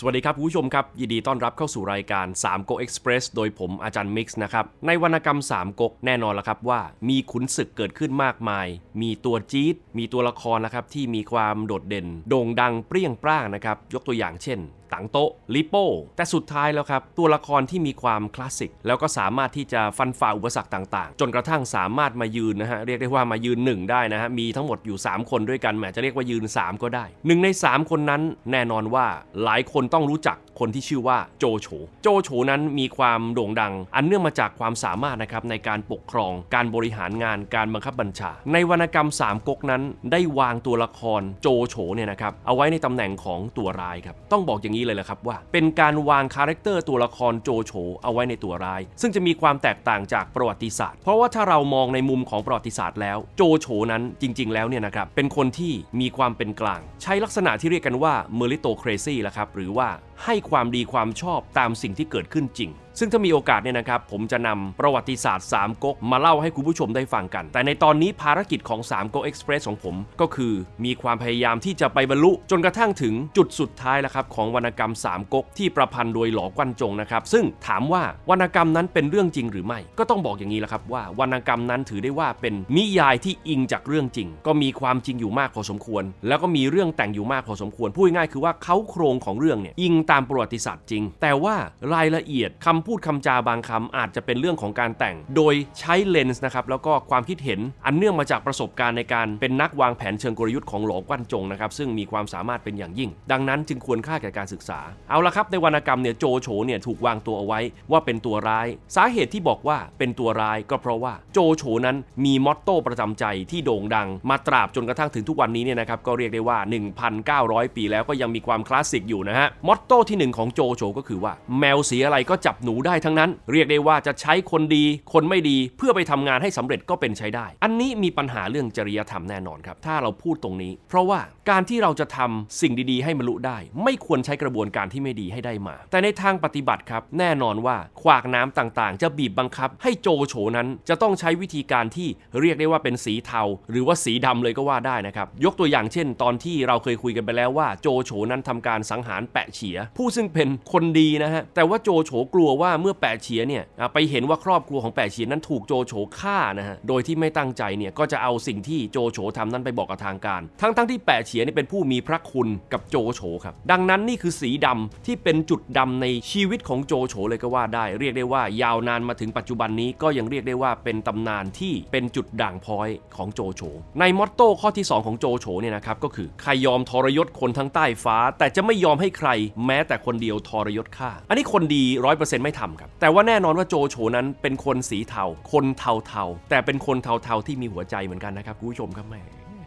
สวัสดีครับผู้ชมครับ ยินดีต้อนรับเข้าสู่รายการ3 g o Express โดยผมอาจารย์มิกซ์นะครับ ในวรรณกรรม3ก๊กแน่นอนแล้วครับว่ามีขุนศึกเกิดขึ้นมากมาย มีตัวจี๊ดมีตัวละครนะครับที่มีความโดดเด่น โด่งดังเปรี้ยงปร้างนะครับ ยกตัวอย่างเช่น ตังโตะลิโป้แต่สุดท้ายแล้วครับ ตัวละครที่มีความคลาสสิก แล้วก็สามารถที่จะฟันฝ่าอุปสรรคต่างๆ จนกระทั่งสามารถมายืนนะฮะ เรียกได้ว่ามายืนหนึ่งได้นะฮะ มีทั้งหมดอยู่ 3 คนด้วยกันแหมจะเรียกว่ายืน 3 ก็ได้หนึ่งใน 3 คนนั้นแน่นอนว่าหลายคนต้องรู้จักคนที่ชื่อว่าโจโฉ โจโฉนั้นมีความโด่งดัง อันเนื่องมาจากความสามารถนะครับในการปกครอง การบริหารงาน การบังคับบัญชา ในวรรณกรรมสามก๊กนั้น ได้วางตัวละครโจโฉเนี่ยนะครับเอาไว้ในตำแหน่งของตัวร้ายครับ ต้องบอกอย่างนี้เลยแหละครับว่า เป็นการวางคาแรคเตอร์ตัวละครโจโฉเอาไว้ในตัวร้าย ซึ่งจะมีความแตกต่างจากประวัติศาสตร์ เพราะว่าถ้าเรามองในมุมของประวัติศาสตร์แล้ว โจโฉนั้นจริง ๆ แล้วเนี่ยนะครับเป็นคนที่มีความเป็นกลาง ใช้ลักษณะที่เรียกกันว่าเมริโตเครซี่ละครับหรือว่าให้ความดีความชอบตามสิ่งที่เกิดขึ้นจริง ซึ่งถ้ามีโอกาสเนี่ยนะครับผมจะนำประวัติศาสตร์ 3ก๊กมาเล่าให้คุณผู้ชมได้ฟังกัน แต่ในตอนนี้ภารกิจของ3ก๊กเอ็กซ์เพรสของผม ก็คือมีความพยายามที่จะไปบรรลุ จนกระทั่งถึงจุดสุดท้ายแล้วครับของวรรณกรรม3ก๊กที่ประพันธ์โดยหลอกวันจงนะครับซึ่งถามว่าวรรณกรรมนั้นเป็นเรื่องจริงหรือไม่ ก็ต้องบอกอย่างนี้แหละครับว่าวรรณกรรมนั้นถือได้ว่าเป็นนิยายที่อิงจากเรื่องจริง ก็มีความจริงอยู่มากพอสมควร แล้วก็มีเรื่องแต่งอยู่มากพอสมควรพูดง่ายๆคือว่าเขาโครงของเรื่องเนี่ยอิงตามประวัติศาสตร์จริง แต่ว่ารายละเอียดคำพูดคำจาบางคำอาจจะเป็นเรื่องของการแต่ง โดยใช้เลนส์นะครับแล้วก็ความคิดเห็นอันเนื่องมาจากประสบการณ์ในการเป็นนักวางแผนเชิงกลยุทธ์ของหลอกวันจงนะครับซึ่งมีความสามารถเป็นอย่างยิ่ง ดังนั้นจึงควรค่าแก่การศึกษา เอาละครับในวรรณกรรมเนี่ยโจโฉเนี่ยถูกวางตัวเอาไว้ว่าเป็นตัวร้าย สาเหตุที่บอกว่าเป็นตัวร้ายก็เพราะว่าโจโฉนั้นมีมอตโต้ประจำใจที่โด่งดัง มาตราบจนกระทั่งถึงทุกวันนี้เนี่ยนะครับก็เรียกได้ว่า 1,900 ปีแล้วก็ยังมีความคลาสสิกอยู่นะฮะมอตโต้ที่หนึ่งของโจโฉก็คือว่าแมวสีอะไรก็จับหนูได้ทั้งนั้น เรียกได้ว่าจะใช้คนดี คนไม่ดีเพื่อไปทำงานให้สำเร็จก็เป็นใช้ได้ อันนี้มีปัญหาเรื่องจริยธรรมแน่นอนครับ ถ้าเราพูดตรงนี้ เพราะว่าการที่เราจะทำสิ่งดีๆ ให้บรรลุได้ ไม่ควรใช้กระบวนการที่ไม่ดีให้ได้มา แต่ในทางปฏิบัติครับ แน่นอนว่าขวากน้ำต่างๆ จะบีบบังคับ ให้โจโฉนั้นจะต้องใช้วิธีการที่เรียกได้ว่าเป็นสีเทา หรือว่าสีดำเลยก็ว่าได้นะครับยกตัวอย่างเช่น ตอนที่เราเคยคุยกันไปแล้วว่าโจโฉนั้นทำการสังหารแปะเฉีย ผู้ซึ่งเป็นคนดีนะฮะแต่ว่าโจโฉกลัวว่าเมื่อแปะเฉียเนี่ยไปเห็นว่าครอบครัวของแปะเฉียนั้นถูกโจโฉฆ่านะฮะโดยที่ไม่ตั้งใจเนี่ยก็จะเอาสิ่งที่โจโฉทำนั้นไปบอกกับทางการ ทั้งๆที่แปะเฉียนี่เป็นผู้มีพระคุณกับโจโฉครับดังนั้นนี่คือสีดำที่เป็นจุดดำในชีวิตของโจโฉเลยก็ว่าได้ เรียกได้ว่ายาวนานมาถึงปัจจุบันนี้ก็ยังเรียกได้ว่าเป็นตำนานที่เป็นจุดด่างพ้อยของโจโฉในมอตโต้ข้อที่ 2 ของโจโฉเนี่ยนะครับก็คือใครยอมทรยศคนทั้งใต้ฟ้า แต่จะไม่ยอมให้ใคร แม้แต่คนเดียวทรยศข้าอันนี้คนดีร้อยเปอร์เซ็นต์ไม่ทำครับ แต่ว่าแน่นอนว่าโจโฉนั้นเป็นคนสีเทา คนเทาๆ แต่เป็นคนเทาๆที่มีหัวใจเหมือนกันนะครับคุณผู้ชมครับแม่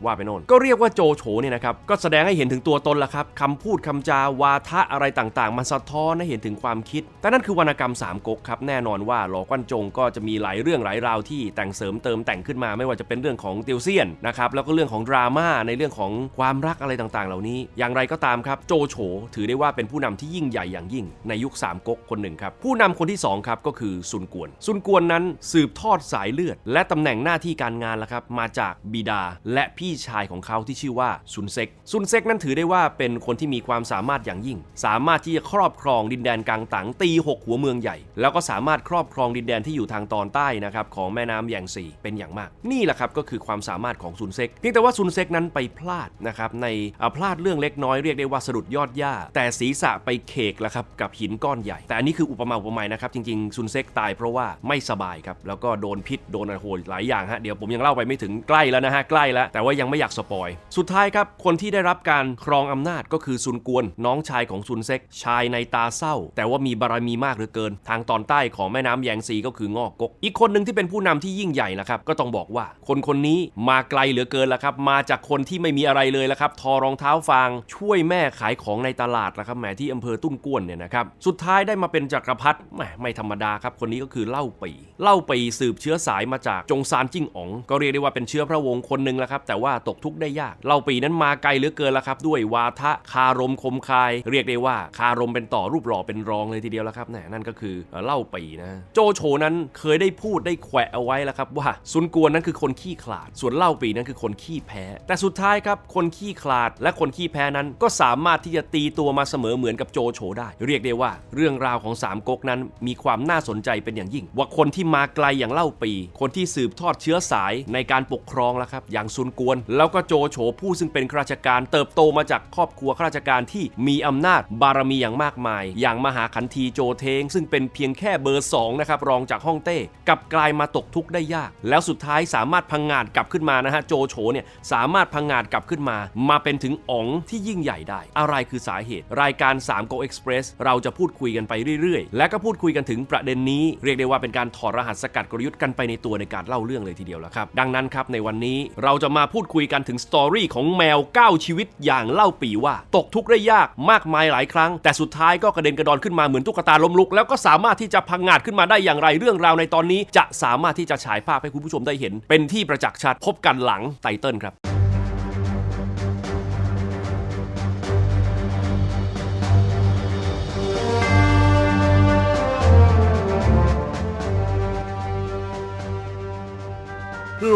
ว่าไปโน่น ก็เรียกว่าโจโฉเนี่ยนะครับ ก็แสดงให้เห็นถึงตัวตนละครับคำพูดคำจาวาทะอะไรต่างๆ มันสะท้อนให้เห็นถึงความคิด แต่นั่นคือวรรณกรรมสามก๊กครับ แน่นอนว่าหลอกวันจงก็จะมีหลายเรื่องหลายราวที่แต่งเสริมเติมแต่งขึ้นมาไม่ว่าจะเป็นเรื่องของเตียวเซียนนะครับแล้วก็เรื่องของดราม่าในเรื่องของความรักอะไรต่างๆ เหล่านี้ อย่างไรก็ตามครับโจโฉถือได้ว่าเป็นผู้นำที่ยิ่งใหญ่อย่างยิ่ง ในยุคสามก๊กคนหนึ่งครับผู้นำคนที่สองครับก็คือซุนกวนซุนกวนนั้นสืบทอดสายเลือด และตำแหน่งหน้าที่การงานละครับมาจากบิดาและพี่ชายของเขาที่ชื่อว่าซุนเซก ซุนเซกนั้นถือได้ว่าเป็นคนที่มีความสามารถอย่างยิ่ง สามารถที่จะครอบครองดินแดนกลางตังตีหกหัวเมืองใหญ่ แล้วก็สามารถครอบครองดินแดนที่อยู่ทางตอนใต้นะครับของแม่น้ำแยงซีเป็นอย่างมาก นี่แหละครับก็คือความสามารถของซุนเซก เพียงแต่ว่าซุนเซกนั้นไปพลาดนะครับในพลาดเรื่องเล็กน้อยเรียกได้ว่าสะดุดยอดหญ้า แต่ศีรษะไปเคกแล้วครับกับหินก้อนใหญ่ แต่อันนี้คืออุปมาอุปไมยนะครับจริงๆซุนเซกตายเพราะว่าไม่สบายครับแล้วก็โดนพิษโดนอะไรโหหลายอย่างฮะเดี๋ยวผมยังเล่าไปไม่ถึงใกล้แล้วนะฮะใกล้แล้วแต่ว่ายังไม่อยากสปอย สุดท้ายครับ คนที่ได้รับการครองอำนาจก็คือซุนกวน น้องชายของซุนเซ็ก ชายในตาเศร้า แต่ว่ามีบารมีมากเหลือเกิน ทางตอนใต้ของแม่น้ำแยงซีก็คืองอกกก อีกคนหนึ่งที่เป็นผู้นำที่ยิ่งใหญ่นะครับ ก็ต้องบอกว่า คนคนนี้มาไกลเหลือเกินล้วครับ มาจากคนที่ไม่มีอะไรเลยล้วครับ ทอรองเท้าฟาง ช่วยแม่ขายของในตลาดล้วครับแหมที่อำเภอตุ้นกวนเนี่ยนะครับ สุดท้ายได้มาเป็นจักรพรรดิแหมไม่ธรรมดาครับ คนนี้ก็คือเล่าปี เล่าปีสืบเชื้อสายมาจากจงซานจิ้งอ๋อง ก็เรียกได้ว่าเป็นเชื้อพระวงศ์คนหนึ่งล้วครับ แต่ว่าว่าตกทุกข์ได้ยากเล่าปีนั้นมาไกลเหลือเกินแล้วครับ ด้วยวาทะคารมคมคาย เรียกได้ว่าคารมเป็นต่อรูปหล่อเป็นรองเลยทีเดียวแล้วครับแน่นั่นก็คือเล่าปีนะ โจโฉนั้นเคยได้พูดได้แขวะเอาไว้แล้วครับว่าซุนกวนนั้นคือคนขี้ขลาด ส่วนเล่าปีนั้นคือคนขี้แพ้ แต่สุดท้ายครับคนขี้ขลาดและคนขี้แพ้นั้นก็สามารถที่จะตีตัวมาเสมอเหมือนกับโจโฉได้ เรียกได้ว่าเรื่องราวของสามก๊กนั้นมีความน่าสนใจเป็นอย่างยิ่ง ว่าคนที่มาไกลอย่างเล่าปี คนที่สืบทอดเชื้อสายในการปกครองแล้วครับอย่างซุนกวนแล้วก็โจโฉผู้ซึ่งเป็นข้าราชการ เติบโตมาจากครอบครัวข้าราชการที่มีอำนาจบารมีอย่างมากมาย อย่างมหาขันทีโจเทง ซึ่งเป็นเพียงแค่เบอร์สองนะครับรองจากฮ่องเต้กลับกลายมาตกทุกข์ได้ยาก แล้วสุดท้ายสามารถพังงาดกลับขึ้นมานะฮะโจโฉเนี่ยสามารถพังงาดกลับขึ้นมา มาเป็นถึงอ๋องที่ยิ่งใหญ่ได้ อะไรคือสาเหตุ รายการ3 Go Express เราจะพูดคุยกันไปเรื่อยๆ และก็พูดคุยกันถึงประเด็นนี้ เรียกได้ว่าเป็นการถอดรหัสสกัดกลยุทธ์กันไปในตัวในการเล่าเรื่องเลยทีเดียวแล้วครับดังนั้นครับในวันนี้เราจะมาพูดดคุยกันถึงสตอรี่ของแมว 9 ชีวิตอย่างเล่าปีว่า ตกทุกข์ได้ยากมากมายหลายครั้ง แต่สุดท้ายก็กระเด็นกระดอนขึ้นมาเหมือนตุ๊กตาล้มลุก แล้วก็สามารถที่จะพังงาดขึ้นมาได้อย่างไรเรื่องราวในตอนนี้ จะสามารถที่จะฉายภาพให้คุณผู้ชมได้เห็น เป็นที่ประจักษ์ชัดพบกันหลังไตเติ้ลครับ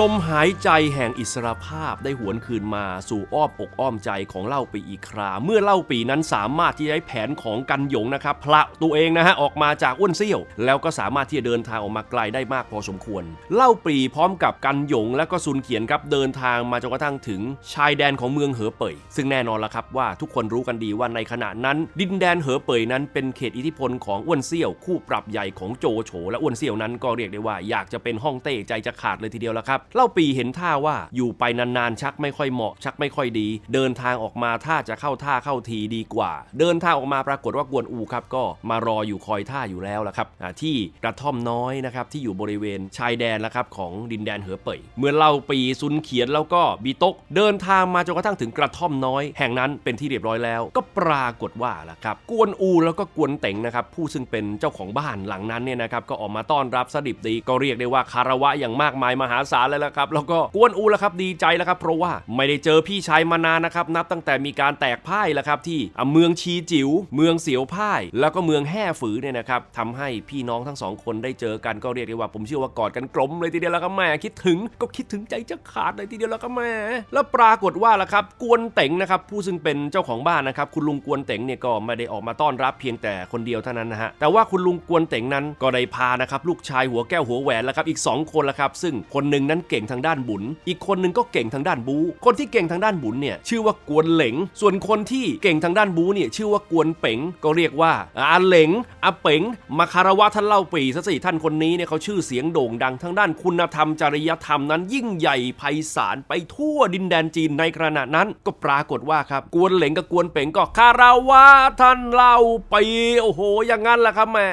มหายใจแห่งอิสรภาพได้หวนคืนมาสู่อ้อมอกอ้อมใจของเล่าปีอีกครา เมื่อเล่าปีนั้นสามารถที่จะได้แผนของกันหยงนะครับพละตัวเองนะฮะออกมาจากอ้วนเซี่ยว แล้วก็สามารถที่จะเดินทางออกมาไกลได้มากพอสมควร เล่าปีพร้อมกับกันหยงและก็ซุนเขียนครับเดินทางมาจนกระทั่งถึงชายแดนของเมืองเหอเป่ยซึ่งแน่นอนละครับว่าทุกคนรู้กันดีว่าในขณะนั้น ดินแดนเหอเป่ยนั้นเป็นเขตอิทธิพลของอ้วนเซี่ยว คู่ปรับใหญ่ของโจโฉและอ้วนเซี่ยวนั้นก็เรียกได้ว่าอยากจะเป็นฮ่องเต้ใจจะขาดเลยทีเดียวละครับเล่าปีเห็นท่าว่าอยู่ไปนานๆชักไม่ค่อยเหมาะชักไม่ค่อยดี เดินทางออกมาท่าจะเข้าท่าเข้าทีดีกว่า เดินทางออกมาปรากฏว่ากวนอูครับก็มารออยู่คอยท่าอยู่แล้วละครับที่กระท่อมน้อยนะครับที่อยู่บริเวณชายแดนละครับของดินแดนเหอเป่ยเมื่อเล่าปีซุนเขียนแล้วก็บีตกเดินทางมาจนกระทั่งถึงกระท่อมน้อย แห่งนั้นเป็นที่เรียบร้อยแล้ว ก็ปรากฏว่าละครับกวนอูแล้วก็กวนเต็งนะครับผู้ซึ่งเป็นเจ้าของบ้านหลังนั้นเนี่ยนะครับก็ออกมาต้อนรับสดิบดีก็เรียกได้ว่าคารวะอย่างมากมายมหาศาลเลยละครับ แล้วก็กวนอูแล้วครับดีใจแล้วครับ เพราะว่าไม่ได้เจอพี่ชายมานานนะครับ นับตั้งแต่มีการแตกพ่ายแล้วครับที่เมืองชีจิ๋วเมืองเสียวพ่าย แล้วก็เมืองแห่ฝือเนี่ยนะครับทำให้พี่น้องทั้งสองคนได้เจอกันก็เรียกได้ว่าผมเชื่อว่ากอดกันกลมเลยทีเดียวแล้วครับแม่คิดถึงก็คิดถึงใจจะขาดเลยทีเดียวแล้วครับแม่แล้วปรากฏว่าล่ะครับกวนเต็งนะครับผู้ซึ่งเป็นเจ้าของบ้านนะครับคุณลุงกวนเต็งเนี่ยก็ไม่ได้ออกมาต้อนรับเพียงแต่คนเดียวเท่านั้นนะฮะแต่ว่าคุณลุงกวนเต็งนั้นก็ได้พานะครับลูกชายหัวแก้วหัวแหวนแล้วครับอีกสองคนละครับซึ่งคนหนึ่งนั้นเก่งทางด้านบุญ อีกคนหนึ่งก็เก่งทางด้านบู คนที่เก่งทางด้านบุญเนี่ยชื่อว่ากวนเหลง ส่วนคนที่เก่งทางด้านบูเนี่ยชื่อว่ากวนเป๋งก็เรียกว่าอาเหลงอาเป๋งมาคารวะท่านเล่าปีซะสิท่านคนนี้เนี่ยเขาชื่อเสียงโด่งดังทางด้านคุณธรรมจริยธรรมนั้น ยิ่งใหญ่ไพศาลไปทั่วดินแดนจีนในขณะนั้นก็ปรากฏว่าครับกวนเหลงกับกวนเป๋งก็คารวะท่านเล่าปีโอ้โหอย่างนั้นแหละครับแม่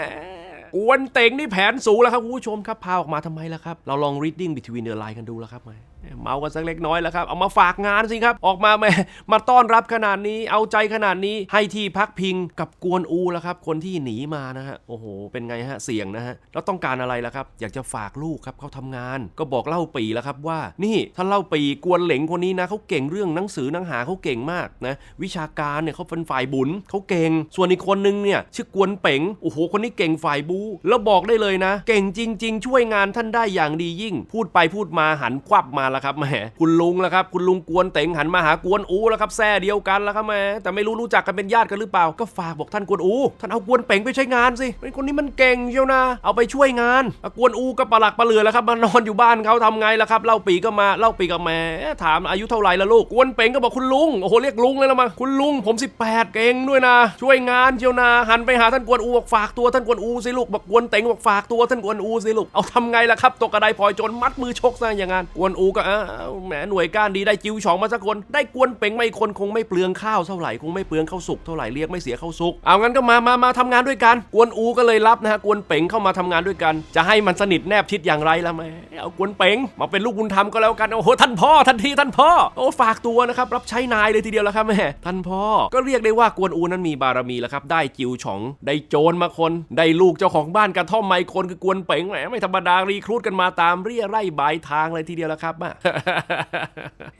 กวนเต็งนี่แผนสูงแล้วครับคุณผู้ชมครับพาออกมาทำไมล่ะครับ เราลอง reading between the line กันดูแล้วครับไหม เมากันสักเล็กน้อยแล้วครับ เอามาฝากงานสิครับ ออกมาแหมมาต้อนรับขนาดนี้ เอาใจขนาดนี้ ให้ที่พักพิงกับกวนอูแล้วครับ คนที่หนีมานะฮะ โอ้โห เป็นไงฮะ เสี่ยงนะฮะ แล้วต้องการอะไรล่ะครับ อยากจะฝากลูกครับเขาทำงาน ก็บอกเล่าปีแล้วครับว่า นี่ท่านเล่าปีกวนเหลงคนนี้นะเขาเก่งเรื่องหนังสือหนังหาเขาเก่งมากนะ วิชาการเนี่ยเขาเป็นฝ่ายบุญเขาเก่ง ส่วนอีกคนนึงเนี่ยชื่อกวนเป๋ง โอ้โห คนนี้เก่งฝ่ายบู แล้วบอกได้เลยนะ เก่งจริง ๆ ช่วยงานท่านได้อย่างดียิ่ง พูดไปพูดมาหันควับมาแล้วครับแหมคุณลุงแล้วครับคุณลุงกวนเต็งหันมาหากวนอูแล้วครับแซ่เดียวกันแล้วครับแหมแต่ไม่รู้รู้จักกันเป็นญาติกันหรือเปล่า ก็ฝากบอกท่านกวนอูท่านเอากวนเป๋งไปใช้งานสิคนนี้มันเก่งเชียวนะ เอาไปช่วยงานอะกวนอูก็ปลักปลเลือแล้วครับมานอนอยู่บ้านเขาทำไงล่ะครับเล่าปีก็มาเล่าปีก็แหม่ถามอายุเท่าไหร่ละลูกกวนเป๋งก็บอกคุณลุงโอ้โหเรียกลุงเลยละมั้งคุณลุงผม 18 เก่งด้วยนะ ช่วยงานเชียวนะหันไปหาท่านกวนอูบอกฝากตัวท่านกวนอูสิลูกบอกกวนเต็งบอกฝากตัวท่านกวนอูสิลูกเอาทำไงล่ะครับตกกระไดพลอยจรมัดมือชกซะอย่างงั้นกวนอูก็อ้าวแหมหน่วยก้านดีได้จิวฉองมาสักคน ได้กวนเป่งไมาอีกคนคงไม่เปลืองข้าวเท่าไหร่คงไม่เปลืองข้าวสุกเท่าไหร่เรียกไม่เสียข้าวสุกเอางั้นก็มามามาทำงานด้วยกัน กวนอูก็เลยรับนะฮะกวนเป่งเข้ามาทำงานด้วยกัน จะให้มันสนิทแนบชิดอย่างไรล่ะแม่เอากวนเป่งมาเป็นลูกบุญธรรมก็แล้วกันโอ้โหท่านพ่อทันทีท่านพ่อโอ้ฝากตัวนะครับรับใช้นายเลยทีเดียวแล้วครับแม่ท่านพ่อก็เรียกได้ว่ากวนอูนั้นมีบารมีแล้วครับได้จิวฉองได้โจรมาคนได้ลูกเจ้าของบ้านกระท่อมไมคนคือกวนเป่งแหมไม่ธรรมดารีครูดกันมาตามเรียไร่บายทางเลยทีเดียวแล้วครับ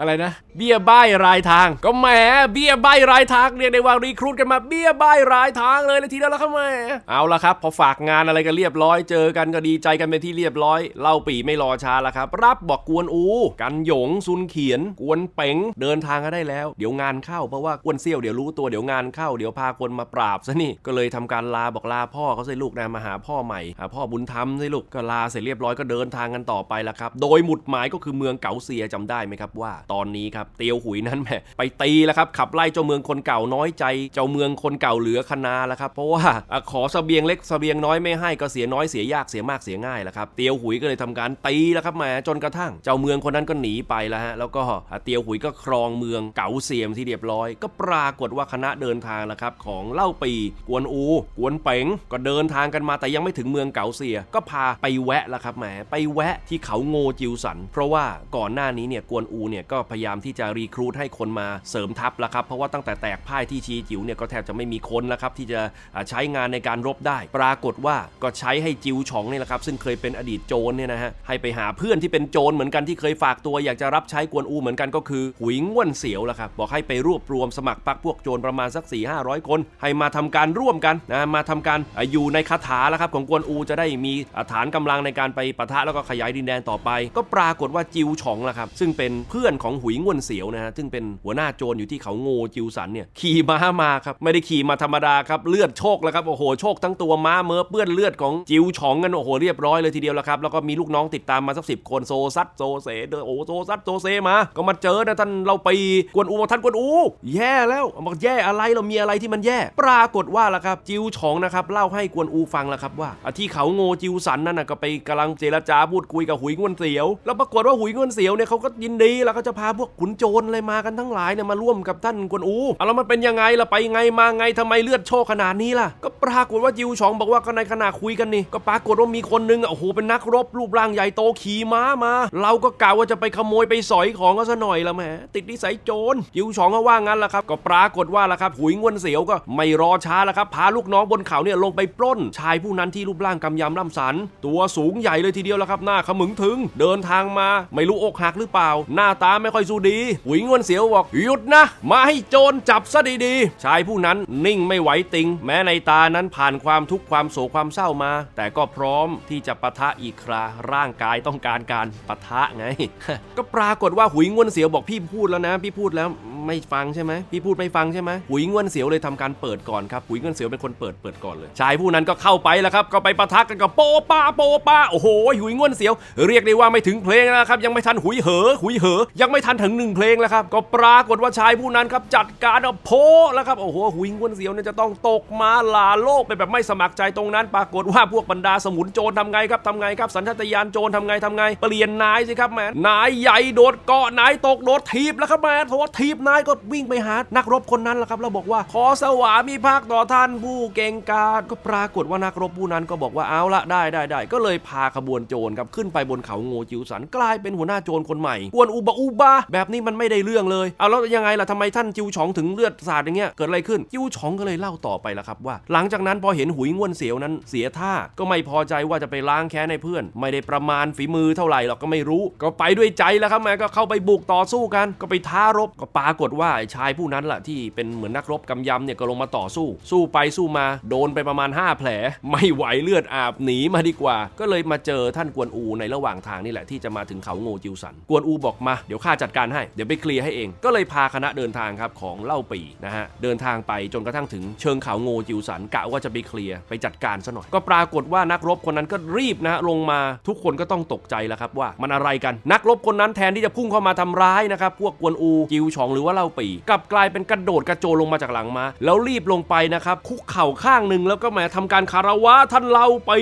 อะไรนะ เบี้ยบ้ายรายทาง ก็แหมเบี้ยบ้ายรายทางเรียกได้ว่ารีครูดกันมาเบี้ยบ้ายรายทางเลยเลยทีเดียวแล้วครับแม่เอาละครับ พอฝากงานอะไรกันเรียบร้อยเจอกันก็ดีใจกันเป็นที่เรียบร้อยเล่าปีไม่รอช้าแล้วครับ รับบอกกวนอู กันหยงซุนเขียน กวนเป๋งเดินทางก็ได้แล้ว เดี๋ยวงานเข้าเพราะว่ากวนเซี่ยวเดี๋ยวรู้ตัวเดี๋ยวงานเข้าเดี๋ยวพาคนมาปราบซะนี่ก็เลยทำการลาบอกลาพ่อเขาสิลูกนะมาหาพ่อใหม่หาพ่อบุญธรรมสิลูกก็ลาเสร็จเรียบร้อยก็เดินทางกันต่อไปแล้วครับ โดยหมุดหมายก็คือเมืองเก๋าเซียจำได้ไหมครับว่า ตอนนี้ครับเตียวหุยนั้นแหมไปตีแล้วครับขับไล่เจ้าเมืองคนเก่าน้อยใจ เจ้าเมืองคนเก่าเหลือคณาแล้วครับเพราะว่าอขอเสบียงเล็กเสบียงน้อยไม่ให้ก็เสียน้อยเสียยากเสียมากเสียง่ายแล้วครับเตียวหุยก็เลยทำการตีแล้วครับแหมจนกระทั่ง เจ้าเมืองคนนั้นก็หนีไปแล้วฮะแล้วก็เตียวหุยก็ครองเมืองเก๋าเซียมที่เรียบร้อย ก็ปรากฏว่าคณะเดินทางแล้วครับของเล่าปีกวนอู กวนเป๋งก็เดินทางกันมาแต่ยังไม่ถึงเมืองเก๋าเซีย ก็พาไปแวะแล้วครับแหมไปแวะที่เขาโงจิวสัน เพราะว่าก่อนหน้านี้เนี่ยกวนอูเนี่ยก็พยายามที่จะรีครูทให้คนมาเสริมทัพแล้วครับเพราะว่าตั้งแต่แตกพ่ายที่ชีจิ๋วเนี่ยก็แทบจะไม่มีคนแล้วครับที่จะใช้งานในการรบได้ ปรากฏว่าก็ใช้ให้จิวฉองนี่แหละครับซึ่งเคยเป็นอดีตโจรเนี่ยนะฮะให้ไปหาเพื่อนที่เป็นโจรเหมือนกันที่เคยฝากตัวอยากจะรับใช้กวนอูเหมือนกันก็คือหุยง่วนเสียวละครับบอกให้ไปรวบรวมสมัครพรรคพวกโจรประมาณสัก 4 5 0 0 คน ให้มาทำการร่วมกันนะมาทำการอยู่ในคาถาแล้วครับของกวนอูจะได้มีฐานกำลังในการไปปะทะแล้วก็ขยายดินแดนต่อไป ก็ปรากฏว่าจิวฉองละครับ ซึ่งเป็นเพื่อนของหุยง่วนเสียวนะฮะซึ่งเป็นหัวหน้าโจรอยู่ที่เขาโงจิวสันเนี่ยขี่ม้ามาครับไม่ได้ขี่มาธรรมดาครับเลือดโชคแล้วครับโอ้โหโชคทั้งตัวม้าเมือเปื้อนเลือดของจิวฉองกันโอ้โหเรียบร้อยเลยทีเดียวแล้วครับแล้วก็มีลูกน้องติดตามมาสักสิบคนโซซัดโซเซเดอโอ้โซซัดโซเซมา ก็มาเจอนะท่านเราไปกวนอูบอกท่านกวนอู แย่แล้วบอกแย่อะไรเรามีอะไรที่มันแย่ ปรากฏว่าล่ะครับจิวฉองนะครับเล่าให้กวนอูฟังแล้วครับว่าที่เขาโงจิวสันนั่นนะก็ไปกำลังเจรจาพูดคุยกับหุยงวนเสียว แล้วปรากฏว่าหุยงวนเสียวเนี่ยเขาก็ยินดีแล้วก็จะพาพวกขุนโจรอะไรมากันทั้งหลายเนี่ยมาร่วมกับท่านกวนอูเอาแล้วมันเป็นยังไงล่ะไปไงมาไงทำไมเลือดโชคขนาดนี้ล่ะ ก็ปรากฏว่าจิวฉองบอกว่าก็ในขณะคุยกันนี่ก็ปรากฏว่ามีคนนึงอะโอ้โหเป็นนักรบรูปร่างใหญ่โตขี่ม้ามา เราก็กะว่าจะไปขโมยไปสอยของก็ซะหน่อยละแหมติดนิสัยโจรจิวฉองก็ว่างั้นละครับ ก็ปรากฏว่าละครับหุยงวนเสียวก็ไม่รอช้าแล้วครับพาลูกน้องบนเขาเนี่ยลงไปปล้น ชายผู้นั้นที่รูปร่างกำยำล่ำสัน ตัวสูงใหญ่เลยทีเดียวแล้วครับหน้าขมึงถึง เดินทางมาไม่รู้อกหักหรือเปล่า หน้าตาไม่ค่อยสู้ดีหุยงวนเสียวบอกหยุดนะ มาให้โจรจับซะดีๆ ชายผู้นั้นนิ่งไม่ไหวติง แม้ในตานั้นผ่านความทุกข์ความโศกความเศร้ามา แต่ก็พร้อมที่จะปะทะอีกคราร่างกายต้องการการปะทะไง ก็ปรากฏว่าหุยงวนเสียวบอกพี่พูดแล้วนะ พี่พูดแล้วไม่ฟังใช่ไหมพี่พูดไม่ฟังใช่ไหมหุยงวนเสียวเลยทำการเปิดก่อนครับหุยงวนเสียวเป็นคนเปิดเปิดก่อนเลย ชายผู้นั้นก็เข้าไปแล้วครับก็ไปปะทะกันกับโปป้าโปป้าโอ้โหหุยงวนเสียว เรียกได้ว่าไม่ถึงเพลงนะครับยังไม่ทันหุยเหอ หุยเหอ ยังไม่ทันถึงหนึ่งเพลงแล้วครับ ก็ปรากฏว่าชายผู้นั้นครับจัดการเอาโพแล้วครับ โอ้โห หุยงวนเสียวเนี่ยจะต้องตกมาลาโลกไปแบบไม่สมัครใจตรงนั้น ปรากฏว่าพวกบรรดาสมุนโจรทำไงครับทำไงครับ สัญชาตญาณโจรทำไงทำไง เปลี่ยนนายสิครับแมนนายใหญ่โดดเกาะนายตกโดดทีบแล้วครับแหมโทษทีบนายก็วิ่งไปหานักรบคนนั้นแหละครับแล้วบอกว่าขอสวามีภาคต่อท่านผู้เก่งกาจก็ปรากฏว่านักรบผู้นั้นก็บอกว่าเอาละได้ได้ได้ก็เลยพาขบวนโจรครับขึ้นไปบนเขาโงจิวสันกลายเป็นหัวหน้าโจรคนใหม่กวนอุบะอุบาแบบนี้มันไม่ได้เรื่องเลยเอาแล้วยังไงล่ะทำไมท่านจิวฉองถึงเลือดสาดอย่างเงี้ยเกิดอะไรขึ้นจิวฉองก็เลยเล่าต่อไปล้วครับว่า หลังจากนั้นพอเห็นหุยง่วนเสียวนั้นเสียท่าก็ไม่พอใจว่าจะไปล้างแค้นให้เพื่อน ไม่ได้ประมาณฝีมือเท่าไหร่หรอกก็ไม่รู้ ก็ไปด้วยใจแล้วครับแม่ก็เข้าไปบุกต่อสู้กัน ก็ไปท้ารบก็ปรากฏว่าไอ้ชายผู้นั้นแหละที่เป็นเหมือนนักรบกำยำเนี่ยก็ลงมาต่อสู้ สู้ไปสู้มา โดนไปประมาณ 5 แผล ไม่ไหวเลือดอาบหนีมาดีกว่า ก็เลยมาเจอท่านกวนอูในระหว่างทางนี่แหละที่จะมาถึงเขาโงจิวสัน กวนอูบอกมาเดี๋ยวข้าจัดการให้ เดี๋ยวไปเคลียร์ให้เอง ก็เลยพาคณะเดินทางครับของเล่าปีนะฮะ เดินทางไปจนกระทั่งถึงเชิงเขาโงจิวสันกะว่าจะไปเคลียร์ไปจัดการซะหน่อย ก็ปรากฏว่านักรบคนนั้นก็รีบนะฮะลงมาทุกคนก็ต้องตกใจแล้วครับว่ามันอะไรกัน นักรบคนนั้นแทนที่จะพุ่งเข้ามาทำร้ายนะครับพวกกวนอูจิวฉองหรือว่าเล่าปีกลับกลายเป็นกระโดดกระโจนลงมาจากหลังมา แล้วรีบลงไปนะครับคุกเข่าข้างหนึ่งแล้วก็แหมทำการคารวะท่านเล่าปี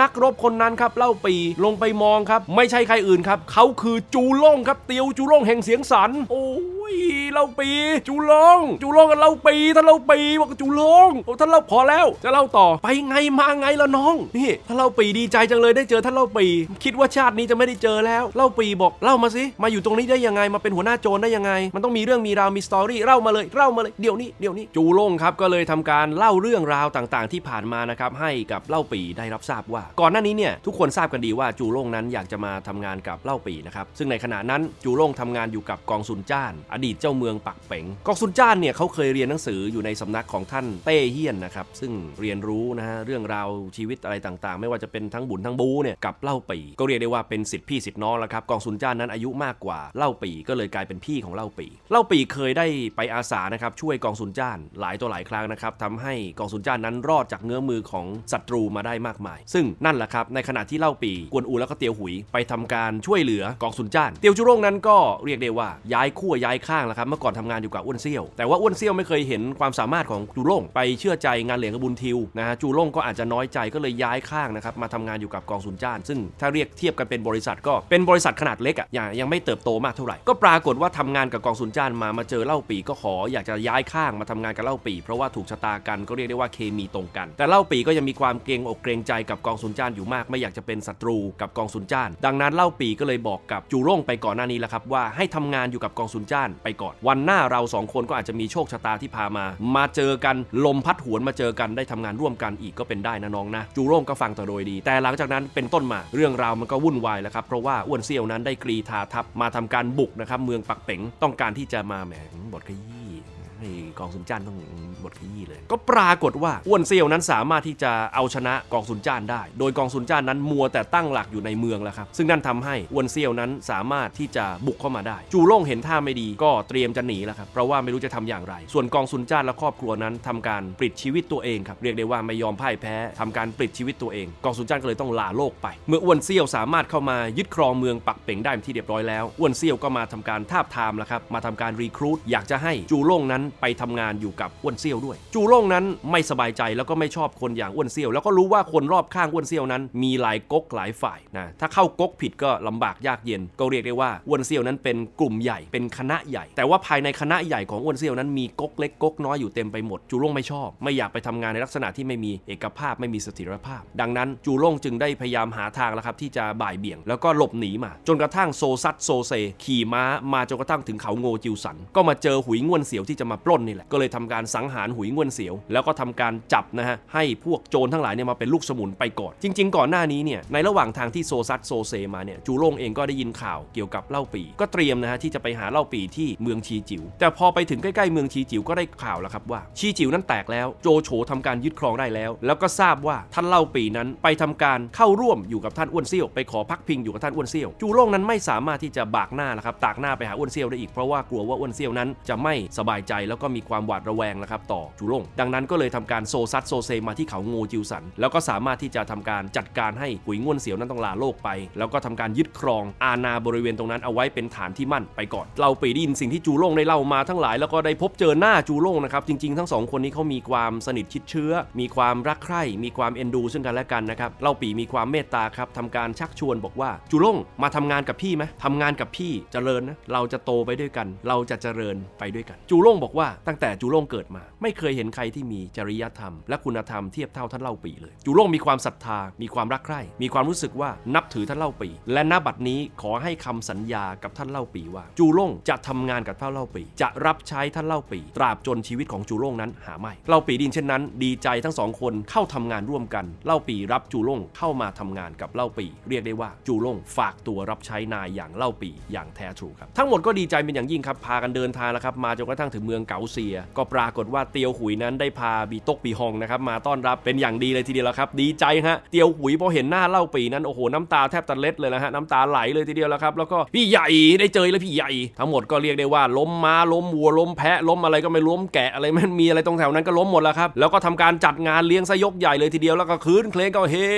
นักรบคนนั้นครับเล่าปีลงไปมองครับ ไม่ใช่ใครอื่นครับเขาคือจูล่งครับเตียวจูล่งแห่งเสียงสัน โอ้ยเล่าปีจูลงจูลงกันเล่าปีท่านเล่าปีบอกจูลงโอ้ท่านเล่าพอแล้วจะเล่าต่อไปไงมาไงละน้องนี่ท่านเล่าปีดีใจจังเลยได้เจอท่านเล่าปี คิดว่าชาตินี้จะไม่ได้เจอแล้วเล่าปีบอกเล่ามาสิมาอยู่ตรงนี้ได้ยังไงมาเป็นหัวหน้าโจรได้ยังไง มันต้องมีเรื่องมีราวมีสตอรี่เล่ามาเลยเล่ามาเลยเดี๋ยวนี้เดี๋ยวนี้จูลงครับก็เลยทำการเล่าเรื่องราวต่างๆ ที่ผ่านมานะครับให้กับเล่าปีได้รับทราบว่า ก่อนหน้านี้เนี่ยทุกคนทราบกันดีว่าจูลงนั้นอยากจะมาทำงานกับเล่าปีนะครับซึ่งในขณะนั้นจูลงทำงานอยู่กับกองซุนจ้าน อดีตเจ้าเมืองปักเป๋งกองซุนจ้านเนี่ยเขาเคยเรียนหนังสืออยู่ในสำนักของท่านเต้เฮียนนะครับซึ่งเรียนรู้นะฮะเรื่องราวชีวิตอะไรต่างๆ ไม่ว่าจะเป็นทั้งบุญทั้งบูเนี่ยกับเล่าปีก็เรียกได้ว่าเป็นสิทธิพี่สิทธิน้องแล้วครับกองซุนจ้านนั้นอายุมากกว่าเล่าปีก็เลยกลายเป็นพี่ของเล่าปี เล่าปีเคยได้ไปอาสานะครับช่วยกองซุนจ้านหลายตัวหลายครั้งนะครับทำให้กองซุนจ้านนั้นรอดจากเงื้อมือของศัตรูมาได้มากมาย ซึ่งนั่นแหละครับในขณะที่เล่าปีกวนอูแล้วก็เตียวหุยไปทำการช่วยเหลือกองซุนจ้าน เตียวจุรงนั้นก็เรียกได้ว่าย้ายขั้วย้ายข้างแล้วครับ เมื่อก่อนทำงานอยู่กับอ้วนเซี่ยว แต่ว่าอ้วนเซี่ยวไม่เคยเห็นความสามารถของจูรงไปเชื่อใจงานเหลียงกบุญทิวนะฮะ จูรงก็อาจจะน้อยใจก็เลยย้ายข้างนะครับมาทำงานอยู่กับกองซุนจ้าน ซึ่งถ้าเรียกเทียบกันเป็นบริษัทก็เป็นบริษัทขนาดเล็กอะยังยังไม่เติบโตมากเท่าไหร่ ก็ปรากฏว่าทำงานกับกองซุนจ้านมา มาเจอเล่าปีก็ขออยากจะย้ายข้างมาทำงานกับเล่าปีเพราะว่าถูกชะตากันก็เรียกได้ว่าเคมีตรงกัน แต่เล่าปีก็ยังมีความเกรงอกเกรงใจกับกองซุนจ้านอยู่มาก ไม่อยากจะเป็นศัตรูกับกองซุนจ้าน ดังนั้นเล่าปีก็เลยบอกกับจูร่งไปก่อนหน้านี้แล้วครับว่าให้ทำงานอยู่กับกองซุนจ้านไปก่อน วันหน้าเราสองคนก็อาจจะมีโชคชะตาที่พามา มาเจอกันลมพัดหวนมาเจอกันได้ทำงานร่วมกันอีกก็เป็นได้นะน้องนะ จูร่งก็ฟังแต่โดยดี แต่หลังจากนั้นเป็นต้นมาเรื่องราวมันก็วุ่นวายแล้วครับเพราะว่าอ้วนเซี่ยวนั้นได้กรีธาทัพมาทำการบุกนะครับเมืองปักเป๋งต้องการที่จะมาแหมบทขยี้ให้ กองซุนจ้านต้องบทขยี้เลย ก็ปรากฏว่าอ้วนเซียวนั้นสามารถที่จะเอาชนะกองซุนจ้านได้ โดยกองซุนจ้านนั้นมัวแต่ตั้งหลักอยู่ในเมืองแล้วครับ ซึ่งนั่นทำให้อ้วนเซียวนั้นสามารถที่จะบุกเข้ามาได้ จูโล่งเห็นท่าไม่ดีก็เตรียมจะหนีแล้วครับ เพราะว่าไม่รู้จะทำอย่างไร ส่วนกองซุนจ้านและครอบครัวนั้นทำการปลิดชีวิตตัวเองครับ เรียกได้ว่าไม่ยอมพ่ายแพ้ทำการปลิดชีวิตตัวเอง กองซุนจ้านก็เลยต้องลาโลกไป เมื่ออ้วนเซียวสามารถเข้ามายึดครองเมืองปักเป่งได้เป็นที่เรียบร้อยแล้ว อ้วนเซียวก็มาทำการทาบทามแล้วครับ มาทำการรีครูดอยากจะให้จูโล่งนั้นไปทำงานอยู่กับอ้วนเซียวด้วย จูโล่งนั้นไม่สบายใจแล้วก็ไม่ชอบคนอย่างอ้วนเซียว แล้วก็รู้ว่าคนรอบข้างอ้วนเซียวนั้น มีหลายก๊กหลายฝ่ายนะถ้าเข้าก๊กผิดก็ลำบากยากเย็น ก็เรียกได้ว่าอ้วนเซียวนั้นเป็นกลุ่มใหญ่เป็นคณะใหญ่ แต่ว่าภายในคณะใหญ่ของอ้วนเซียวนั้นมีก๊กเล็กก๊กน้อยอยู่เต็มไปหมด จูโล่งไม่ชอบ ไม่อยากไปทำงานในลักษณะที่ไม่มีเอกภาพไม่มีเสถียรภาพ ดังนั้นจูโล่งจึงได้พยายามหาทางแล้วครับที่จะบ่ายเบี่ยง แล้วก็หลบหนีมา จนกระทั่งโซซัดโซเซ ขี่ม้ามาจนกระทั่งถึงเขาโงจิวสัน ก็มาเจอหุยง่วนเสียวที่จะมาปล้นนี่แหละ ก็เลยทำการสังหารหุยง่วนเสียว แล้วก็ทำการจับนะฮะให้พวกโจรทั้งหลายเนี่ยมาเป็นลูกสมุนไปก่อน จริง ๆ ก่อนหน้านี้เนี่ยในระหว่างทางที่โซซัดโซเซมาเนี่ยจูโล่งเองก็ได้ยินข่าวเกี่ยวกับเล่าปี ก็เตรียมนะฮะที่จะไปหาเล่าปีที่เมืองชีจิวแต่พอไปถึงใกล้ๆเมืองชีจิ๋วก็ได้ข่าวแล้วครับว่าชีจิ๋วนั้นแตกแล้วโจโฉทำการยึดครองได้แล้ว แล้วก็ทราบว่าท่านเล่าปีนั้นไปทำการเข้าร่วมอยู่กับท่านอ้วนเซี่ยวไปขอพักพิงอยู่กับท่านอ้วนเซี่ยวจูโล่งนั้นไม่สามารถที่จะบากหน้านะครับตากหน้าไปหาอ้วนเซี่ยวได้อีกเพราะว่ากลัวว่าอ้วนเซี่ยวนั้นจะไม่สบายใจแล้วก็มีความหวาดระแวงนะครับต่อจูโล่งดังนั้นก็เลยทำการโซซัดโซเซมาที่เขางูจิวสัน แล้วก็สามารถที่จะทำการจัดการให้หุยง่วนเสียวนั้นต้องลาโลกไป แล้วก็ทำการยึดครองอาณาบริเวณตรงนั้นเอาไว้เป็นฐานที่มั่นไปก่อน เราไปได้ยินสิ่งที่จูโล่งได้เล่ามาทั้งหลายแล้วก็ได้พบเจอหน้าจูโล่งนะครับจริงๆ ทั้งสองคนนี้เขามีความสนิทชิดเชื้อ มีความรักใคร่ มีความเอ็นดูซึ่งกันและกันนะครับเล่าปีมีความเมตตาครับทำการชักชวนบอกว่าจูโล่งมาทำงานกับพี่ไหมทำงานกับพี่เจริญนะเราจะโตไปด้วยกัน เราจะเจริญไปด้วยกัน จูโล่งบอกว่าตั้งแต่จูโล่งเกิดมา ไม่เคยเห็นใครที่มีจริยธรรม และคุณธรรมเทียบเท่าท่านเล่าปีเลย จูโล่งมีความศรัทธา มีความรักใคร่ มีความรู้สึกว่านับถือท่านเล่าปี และณบัดนี้ขอให้คำสัญญากับท่านเล่าปีว่า จูโล่งจะทำงานกับท่านเล่าปี จะรับใช้ท่านเล่าปี ตราบจนชีวิตของจูโล่งนั้นหาไม่ เล่าปีดินเช่นนั้น ดีใจทั้งสองคนเข้าทำงานร่วมกัน เล่าปีรับจูโล่งเข้ามาทำงานกับเล่าปี เรียกได้ว่าจูโล่งฝากตัวรับใช้นายอย่างเล่าปีอย่างแท้ทรูครับทั้งหมดก็ดีใจเป็นอย่างยิ่งครับพากันเดินทางแล้วครับมาจนกระทั่งถึงเมืองเกาเซีย ก็ปรากฏว่าเตียวหุยนั้นได้พาบีตกปีฮองนะครับมาต้อนรับเป็นอย่างดีเลยทีเดียวแล้วครับดีใจฮะเตียวหุยพอเห็นหน้าเล่าปีนั้นโอ้โหน้ำตาแทบจะเล็ดเลยนะฮะน้ำตาไหลเลยทีเดียวแล้วครับแล้วก็พี่ใหญ่ได้เจอแล้วพี่ใหญ่ ทั้งหมดก็เรียกได้ว่าล้มม้าล้มวัวล้มแพะล้มอะไรก็ไม่ล้มแกะอะไรมันมีอะไรตรงแถวนั้นก็ล้มหมดแล้วครับแล้วก็ทำการจัดงานเลี้ยงซะยกใหญ่เลยทีเดียวแล้วก็คืนเพลงก็เฮ้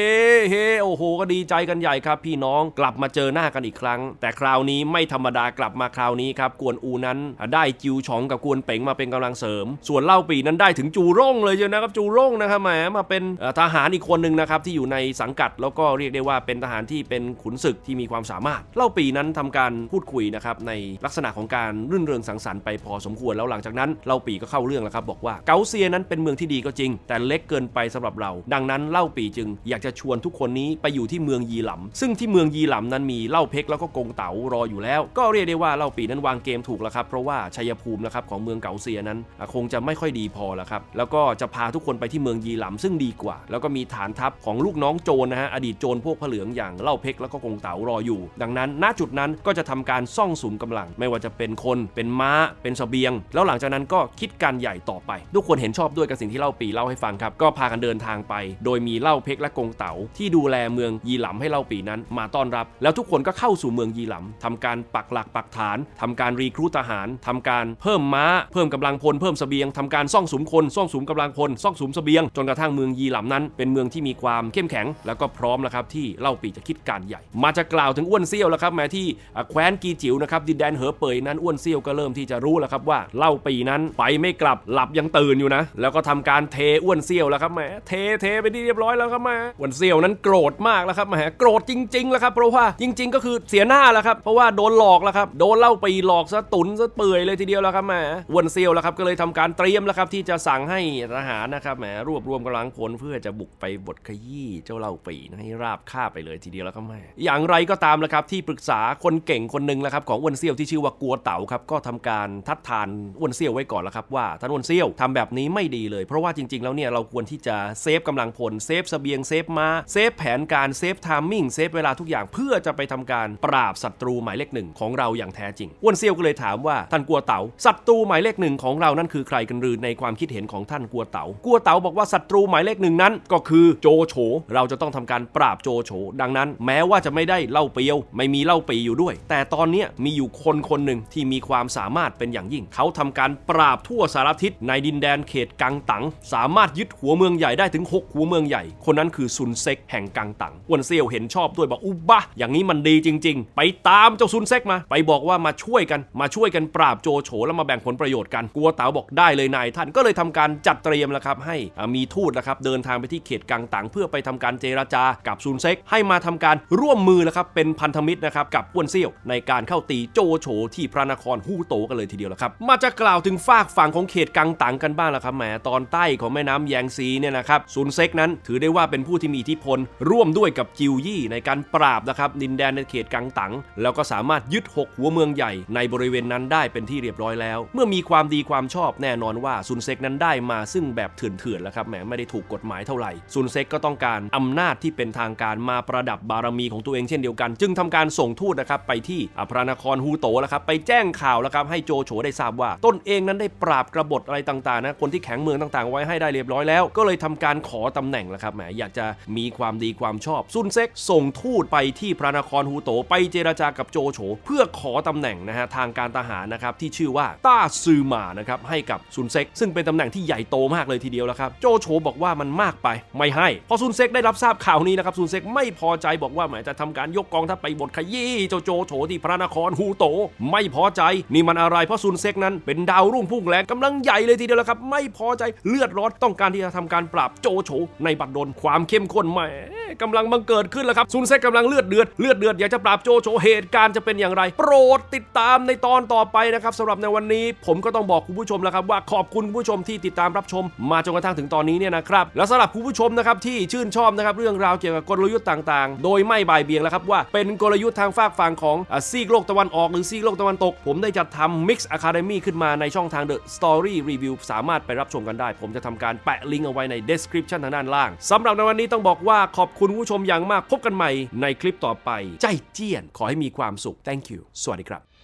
เฮ้โอ้โหก็ดีใจกันใหญ่ครับ พี่น้องกลับมาเจอหน้ากันอีกครั้ง แต่คราวนี้ไม่ธรรมดากลับมาคราวนี้ครับกวนอูนั้นได้จิวฉองกับกวนเป๋งมาเป็นกำลังเสริม ส่วนเล่าปีนั้นได้ถึงจูร่งเลยเชียวนะครับจูร่งนะครับแหมมาเป็นทหารอีกคนหนึ่งนะครับที่อยู่ในสังกัดแล้วก็เรียกได้ว่าเป็นทหารที่เป็นขุนศึกที่มีความสามารถ เล่าปีนั้นทำการพูดคุยนะครับในลักษณะของการรื่นเริงสังสรรค์ไปพอสมควรแล้วหลังจากนั้นเล่าปีก็เข้าเรื่องแล้วครับบอกว่าเกาเซียนั้นเป็นเมืองที่ดีก็จริง แต่เล็กเกินไปสำหรับเรา ดังนั้นเล่าปีจึงอยากจะชวนทุกคนนี้ไปอยู่ที่เมืองยีหลำซึ่งที่เมืองยีหลำนั้นมีเล่าเพกแล้วก็กงเต๋ารออยู่แล้ว ก็เรียกได้ว่าเล่าปีนั้นวางเกมถูกแล้วครับเพราะว่าชัยภูมินะครับของเมืองเกาเซียนั้นคงจะไม่ค่อยดีพอแล้วครับ แล้วก็จะพาทุกคนไปที่เมืองยีหลำซึ่งดีกว่า แล้วก็มีฐานทัพของลูกน้องโจรนะฮะอดีตโจรพวกผเหลืองอย่างเล่าเพกแล้วก็กงเต๋ารออยู่ ดังนั้น ณจุดนั้นก็จะทำการซ่องสุมกำลัง ไม่ว่าจะเป็นคนเป็นม้าเป็นเสบียง แล้วหลังจากนั้นก็คิดการใหญ่ต่อไป ทุกคนเห็นชอบด้วยกับสิ่งที่เล่าปีเล่าให้ฟังครับก็พากันเดินทางไป โดยมีเล่าเพกและกงเต๋าที่ดูแลเมืองยีหลำให้เล่าปีนั้น มาต้อนรับ แล้วทุกคนก็เข้าสู่เมืองยีหลำทำการปักหลักปักฐานทำการรีครูทหารทำการเพิ่มม้า เพิ่มกำลังพลเพิ่มสเสบียงทำการซ่องสุมคนซ่องสุมกำลังพลซ่องสุมสเสบียง จนกระทั่งเมืองยีหลำนั้น เป็นเมืองที่มีความเข้มแข็ง แล้วก็พร้อมแล้วครับที่เล่าปีจะคิดการใหญ่ มาจะกล่าวถึงอ้วนเซี่ยวแล้วครับแม้ที่แคว้นกีจิ๋วนะครับดินแดนเหอเปยนั้นอ้วนเซี่ยวก็เริ่มที่จะรู้แล้วครับว่าเล่าปีนั้นไปไม่กลับหลับยังตื่นอยู่นะ แล้วก็ทำการเทอ้วนเซี่ยวแล้วครับแหมเทเทไปที่เรียบร้อยแล้วครับแหมอ้วนเซี่ยวนั้นโกรธมากแล้วครับแหมโกรธจริงๆแล้วครับเพราะว่าจริง ๆ ก็คือเสียหน้าแล้วครับเพราะว่าโดนหลอกแล้วครับโดนเล่าปีหลอกซะตุนซะเปื่อยเลยทีเดียวแล้วครับแหมอ้วนเซี่ยวแล้วครับก็เลยทำการเตรียมแล้วครับที่จะสั่งให้ทหารนะครับแหมรวบรวมกำลังพลเพื่อจะบุกไปบทขยี้เจ้าเล่าปีนให้ราบคาบไปเลยทีเดียวแล้วก็แหม่ อย่างไรก็ตามนะครับที่ปรึกษาคนเก่งคนหนึ่งแล้วครับของอ้วนเซี่ยวที่ชื่อว่ากัวเต๋าครับก็ทำการทัดทานอ้วนเซี่ยวไว้ก่อนแล้วครับว่าท่านอ้วนเซี่ยวทำแบบนี้ไม่ดีเลย เพราะว่าจริง ๆ แล้วเนี่ยเราควรที่จะเซฟกำลังพลเซฟเสบียงเซฟมาเซฟแผนการเซฟไทามมิ่งเซฟเวลาทุกอย่างเพื่อจะไปทำการปราบศัตรูหมายเลขหนึ่งของเราอย่างแท้จริงอ้วนเซี่ยวก็เลยถามว่าท่านกัวเต๋าศัตรูหมายเลขหนึ่งของของเรานั่นคือใครกันหรือในความคิดเห็นของท่านกัวเต๋ากัวเต๋าบอกว่าศัตรูหมายเลขหนึ่งนั้น ก็คือโจโฉ เราจะต้องทำการปราบโจโฉ ดังนั้น แม้ว่าจะไม่ได้เล่าเปียว ไม่มีเล่าปีอยู่ด้วย แต่ตอนนี้มีอยู่คนคนหนึ่งที่มีความสามารถเป็นอย่างยิ่ง เขาทำการปราบทั่วสารทิศในดินแดนเขตกังตังสามารถยึดหัวเมืองใหญ่ได้ถึง 6 หัวเมืองใหญ่ คนนั้นคือซุนเซ็กแห่งกังตังอ้วนเซียวเห็นชอบด้วยบอกอุบะอย่างนี้มันดีจริง ๆ ไปตามเจ้าซุนเซ็กมา ไปบอกว่ามาช่วยกันมาช่วยกันปราบโจโฉแล้วมาแบ่งผลประโยชน์กันกัวเต๋าบอกได้เลยนายท่านก็เลยทำการจัดเตรียมแล้วครับให้มีทูตนะครับเดินทางไปที่เขตกังตังเพื่อไปทำการเจรจากับซุนเซ็กให้มาทำการร่วมมือแล้วครับเป็นพันธมิตรนะครับกับอ้วนเซี่ยวในการเข้าตีโจโฉที่พระนครฮู้โตกันเลยทีเดียวล้วครับมาจะกล่าวถึงฝากฝั่งของเขตกังตังกันบ้างล้วครับแหมตอนใต้ของแม่น้ำแยงซีเนี่ยนะครับซุนเซ็กนั้นถือได้ว่าเป็นผู้ที่มีอิทธิพล ร่วมด้วยกับจิวยี่ในการปราบนะครับดินแดนในเขตกังตังแล้วก็สามารถยึดหกหัวเมืองใหญ่ในบริเวณนั้นได้เป็นที่เรียบร้อยแล้ว เมื่อมีความดีความชอบแน่นอนว่าซุนเซกนั้นได้มาซึ่งแบบเถื่อนๆแล้วครับแหมไม่ได้ถูกกฎหมายเท่าไหร่ซุนเซกก็ต้องการอำนาจที่เป็นทางการมาประดับบารมีของตัวเองเช่นเดียวกัน จึงทำการส่งทูตนะครับไปที่อ่าพระนครฮูโตแล้วครับไปแจ้งข่าวแล้วครับให้โจโฉได้ทราบว่าตนเองนั้นได้ปราบกระบฏอะไรต่างๆนะคนที่แข็งเมืองต่างๆ ไว้ให้ได้เรียบร้อยแล้ว ก็เลยทำการขอตำแหน่งแล้วครับแหมอยากจะมีความดีความชอบซุนเซกส่งทูตไปที่พระนครฮูโต ไปเจรจากับโจโฉเพื่อขอตำแหน่งนะฮะทางการทหารนะครับที่ชื่อว่าต้าซือหมานนะครับให้กับซุนเซ็กซึ่งเป็นตำแหน่งที่ใหญ่โตมากเลยทีเดียวแล้วครับโจโฉบอกว่ามันมากไปไม่ให้ พอซุนเซ็กได้รับทราบข่าวนี้นะครับซุนเซ็กไม่พอใจบอกว่าหมจะทำการยกกองทัพไปบทขยี้เจ้าโจโฉที่พระนครฮูโต ไม่พอใจนี่มันอะไรเพราะซุนเซ็กนั้นเป็นดาวรุ่งพุ่งแรงกำลังใหญ่เลยทีเดียวแล้วครับไม่พอใจเลือดร้อนต้องการที่จะทำการปราบโจโฉในบัดดลความเข้มข้นแหมกำลังบังเกิดขึ้นแล้วครับซุนเซ็กกำลังเลือดเดือดเลือดเดือดอยากจะปราบโจโฉเหตุการณ์จะเป็นอย่างไร โปรดติดตามในตอนต่อไปนะครับสำหรับในวันนี้ผมก็ต้องบอกคุณผู้ชมแล้วครับว่าขอบคุณคุณผู้ชมที่ติดตามรับชม มาจนกระทั่งถึงตอนนี้เนี่ยนะครับแล้วสำหรับคุณผู้ชมนะครับที่ชื่นชอบนะครับเรื่องราวเกี่ยวกับกลยุทธ์ต่างๆ โดยไม่บ่ายเบี่ยงแล้วครับว่าเป็นกลยุทธ์ทางฝากฝั่งของซีกโลกตะวันออกหรือซีกโลกตะวันตก ผมได้จัดทำ Mix Academy ขึ้นมาในช่องทาง The Story Review สามารถไปรับชมกันได้ ผมจะทำการแปะลิงก์เอาไว้ใน description ทางด้านล่างสำหรับในวันนี้ต้องบอกว่าขอบคุณผู้ชมอย่างมากพบกันใหม่ในคลิปต่อไป ใจเจี้ยนขอให้มีความสุข thank you สวัสดีครับ